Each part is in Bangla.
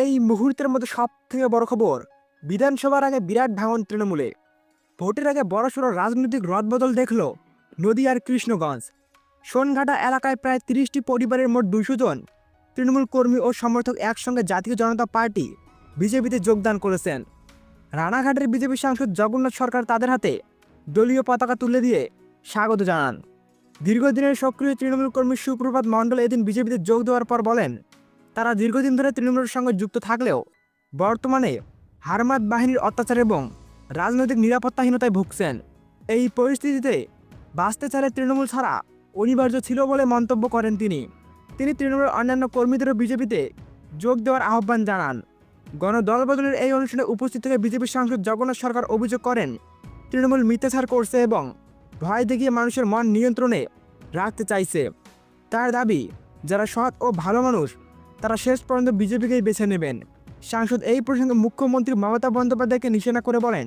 এই মুহূর্তের মধ্যে সব থেকে বড় খবর, বিধানসভার আগে বিরাট ভাঙন তৃণমূলে। ভোটের আগে বড়সড় রাজনৈতিক রদবদল দেখল নদীয়ার কৃষ্ণগঞ্জ। সোনঘাটা এলাকায় প্রায় তিরিশটি পরিবারের মোট দুশো জন। তৃণমূল কর্মী ও সমর্থক একসঙ্গে জাতীয় জনতা পার্টি বিজেপিতে যোগদান করেছেন। রানাঘাটের বিজেপি সাংসদ জগন্নাথ সরকার তাদের হাতে দলীয় পতাকা তুলে দিয়ে স্বাগত জানান। দীর্ঘদিনের সক্রিয় তৃণমূল কর্মী সুপ্রভাত মণ্ডল এদিন বিজেপিতে যোগ দেওয়ার পর বলেন তারা দীর্ঘদিন ধরে তৃণমূলের সঙ্গে যুক্ত থাকলেও বর্তমানে হারমাত বাহিনীর অত্যাচার এবং রাজনৈতিক নিরাপত্তাহীনতায় ভুগছেন। এই পরিস্থিতিতে বাঁচতে চাইলে তৃণমূল ছাড়া অনিবার্য ছিল বলে মন্তব্য করেন তিনি। তিনি তৃণমূলের অন্যান্য কর্মীদেরও বিজেপিতে যোগ দেওয়ার আহ্বান জানান। গণদল গণদলবদলের এই অনুষ্ঠানে উপস্থিত থেকে বিজেপি সাংসদ জগন্নাথ সরকার অভিযোগ করেন, তৃণমূল মিথ্যাচার করছে এবং ভয় দেখিয়ে মানুষের মন নিয়ন্ত্রণে রাখতে চাইছে। তার দাবি, যারা সৎ ও ভালো মানুষ তারা শেষ পর্যন্ত বিজেপিকেই বেছে নেবেন। সাংসদ এই প্রসঙ্গে মুখ্যমন্ত্রী মমতা বন্দ্যোপাধ্যায়কে নিশানা করে বলেন,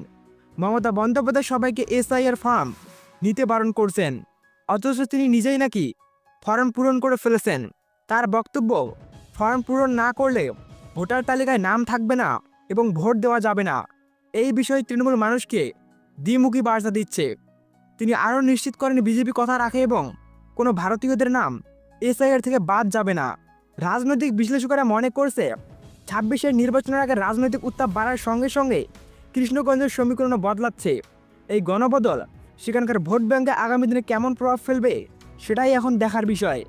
মমতা বন্দ্যোপাধ্যায় সবাইকে এসআইআর ফার্ম নিতে বারণ করছেন। অথচ তিনি নিজেই নাকি ফর্ম পূরণ করে ফেলেছেন। তার বক্তব্য, ফর্ম পূরণ না করলে ভোটার তালিকায় নাম থাকবে না এবং ভোট দেওয়া যাবে না। এই বিষয়ে তৃণমূল মানুষকে দ্বিমুখী বার্তা দিচ্ছে। তিনি আরও নিশ্চিত করেন বিজেপি কথা রাখে এবং কোনো ভারতীয়দের নাম এসআইআর থেকে বাদ যাবে না। রাজনৈতিক বিশ্লেষকরা মনে করছে ছাব্বিশের নির্বাচনের আগে রাজনৈতিক উত্তাপ বাড়ার সঙ্গে সঙ্গে কৃষ্ণগঞ্জের সমীকরণও বদলাচ্ছে। এই গণবদল সেখানকার ভোট ব্যাঙ্কে আগামী দিনে কেমন প্রভাব ফেলবে, সেটাই এখন দেখার বিষয়।